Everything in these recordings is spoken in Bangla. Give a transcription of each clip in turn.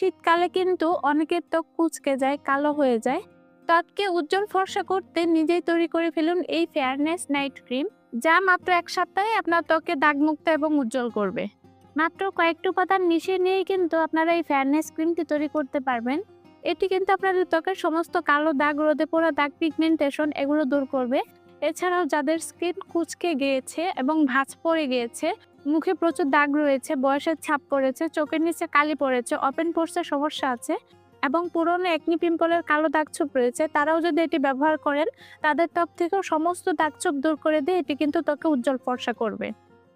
শীতকালে কিন্তু অনেকের ত্বক কুচকে যায়, কালো হয়ে যায়। ত্বককে উজ্জ্বল ফর্সা করতে নিজেই তৈরি করে ফেলুন এই ফেয়ারনেস নাইট ক্রিম যা মাত্র এক সপ্তাহে আপনার ত্বকে দাগমুক্ত এবং উজ্জ্বল করবে। মাত্র কয়েকটি উপাদান মিশিয়ে নিয়েই কিন্তু আপনারা এই ফেয়ারনেস ক্রিমটি তৈরি করতে পারবেন। এটি কিন্তু আপনাদের ত্বকের সমস্ত কালো দাগ, রোদে পোড়া দাগ পিগমেন্টেশন এগুলো দূর করবে। এছাড়াও যাদের স্কিন কুচকে গিয়েছে এবং ভাঁজ পড়ে গিয়েছে মুখে প্রচুর দাগ রয়েছে, বয়সের ছাপ পড়েছে, চোখের নিচে কালি পড়েছে ওপেন পোর্সের সমস্যা আছে এবং পুরনো একনি পিম্পলের কালো দাগছোপ রয়েছে। তারাও যদি এটি ব্যবহার করেন, তাদের ত্বক থেকেও সমস্ত দাগছোপ দূর করে দিয়ে এটি কিন্তু ত্বকে উজ্জ্বল ফর্সা করবে।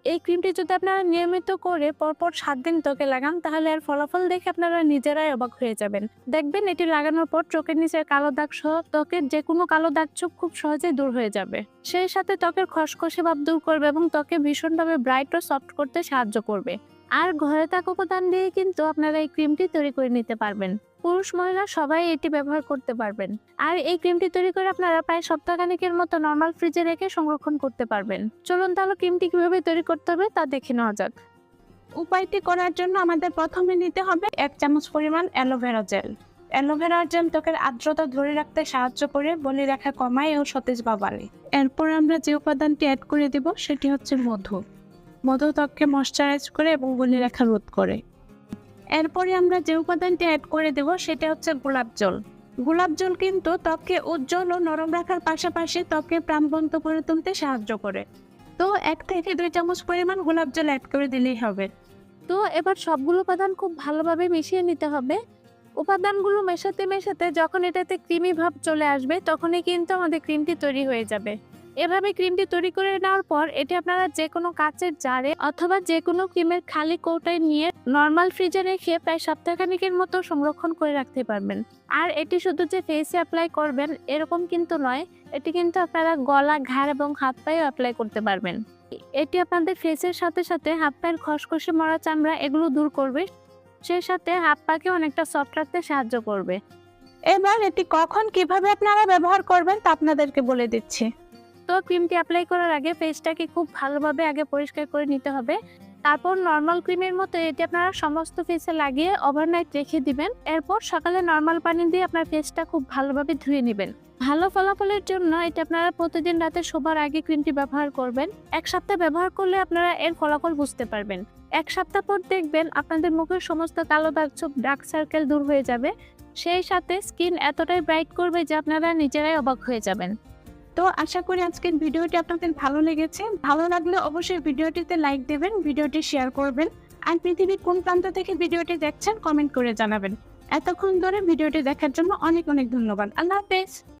এই ক্রিমটি যদি আপনারা নিয়মিত করে পরপর সাত দিন ত্বকে লাগান, তাহলে আর ফলাফল দেখে আপনারা নিজেরাই অবাক হয়ে যাবেন। দেখবেন এটি লাগানোর পর চোখের নিচের কালো দাগ সহ ত্বকের যে কোনো কালো দাগ চোখ খুব সহজেই দূর হয়ে যাবে। সেই সাথে ত্বকের খসখসে ভাব দূর করবে এবং ত্বকে ভীষণভাবে ব্রাইট ও সফট করতে সাহায্য করবে। আর ঘরে থাকা উপাদান দিয়ে কিন্তু আপনারা এই ক্রিমটি তৈরি করে নিতে পারবেন। পুরুষ মহিলা সবাই এটি ব্যবহার করতে পারবেন। আর এই ক্রিমটি তৈরি করে আপনারা প্রায় সপ্তাহখানেকের মতো নর্মাল ফ্রিজে রেখে সংরক্ষণ করতে পারবেন। চলুন তাহলে ক্রিমটি কীভাবে তৈরি করতে হবে তা দেখে নেওয়া যাক। উপায়টি করার জন্য আমাদের প্রথমে নিতে হবে এক চামচ পরিমাণ অ্যালোভেরা জেল অ্যালোভেরা জেল ত্বকের আর্দ্রতা ধরে রাখতে সাহায্য করে বলি রেখা কমায় ও সতেজ বা বাড়ে এরপর আমরা যে উপাদানটি অ্যাড করে দেব সেটি হচ্ছে মধু। মধু ত্বককে ময়শ্চারাইজ করে এবং বলি রেখা রোধ করে। এরপরে আমরা যে উপাদানটি অ্যাড করে দেব, সেটা হচ্ছে গোলাপ জল। গোলাপ জল কিন্তু ত্বককে উজ্জ্বল ও নরম রাখার পাশাপাশি ত্বককে প্রাণবন্ত করে তুলতে সাহায্য করে। তো এক থেকে দুই চামচ পরিমাণ গোলাপ জল অ্যাড করে দিলেই হবে। তো এবার সবগুলো উপাদান খুব ভালোভাবে মিশিয়ে নিতে হবে। উপাদানগুলো মেশাতে মেশাতে যখন এটাতে ক্রিমি ভাব চলে আসবে, তখনই কিন্তু আমাদের ক্রিমটি তৈরি হয়ে যাবে। এভাবে ক্রিমটি তৈরি করে নেওয়ার পর এটি আপনারা যে কোনো কাচের জারে অথবা যে কোনো ক্রিমের খালি কৌটায় নিয়ে নর্মাল ফ্রিজে রেখে প্রায় সপ্তাহখানিকের মতো সংরক্ষণ করে রাখতে পারবেন। আর এটি শুধু যে ফেসে অ্যাপ্লাই করবেন, এরকম কিন্তু নয়, এটি কিন্তু আপনারা গলা, ঘাড় এবং হাত পায়েও অ্যাপ্লাই করতে পারবেন। এটি আপনাদের ফেসের সাথে সাথে হাত পায়ের খসখসে মরা চামড়া এগুলো দূর করবে, সেই সাথে হাত পাকে অনেকটা সফট রাখতে সাহায্য করবে। এবার এটি কখন কীভাবে আপনারা ব্যবহার করবেন তা আপনাদেরকে বলে দিচ্ছি। তো ক্রিমটি অ্যাপ্লাই করার আগে ফেসটাকে খুব ভালোভাবে আগে পরিষ্কার করে নিতে হবে। তারপর নর্মাল ক্রিমের মতো এটি আপনারা সমস্ত ফেসে লাগিয়ে ওভারনাইট রেখে দিবেন। এরপর সকালে নর্মাল পানি দিয়ে আপনার ফেসটা খুব ভালোভাবে ধুয়ে নেবেন। ভালো ফলাফলের জন্য এটা আপনারা প্রতিদিন রাতে শোবার আগে ক্রিমটি ব্যবহার করবেন। এক সপ্তাহ ব্যবহার করলে আপনারা এর ফলাফল বুঝতে পারবেন। এক সপ্তাহ পর দেখবেন আপনাদের মুখের সমস্ত কালো দাগ ছোপ ডার্ক সার্কেল দূর হয়ে যাবে। সেই সাথে স্কিন এতটাই ব্রাইট করবে যে আপনারা নিজেরাই অবাক হয়ে যাবেন। তো আশা করি আজকের ভিডিওটি আপনাদের ভালো লেগেছে। ভালো লাগলে অবশ্যই ভিডিওটিতে লাইক দেবেন, ভিডিওটি শেয়ার করবেন। আর পৃথিবীর কোন প্রান্ত থেকে ভিডিওটি দেখছেন কমেন্ট করে জানাবেন। এতক্ষণ ধরে ভিডিওটি দেখার জন্য অনেক অনেক ধন্যবাদ। আল্লাহ হাফেজ।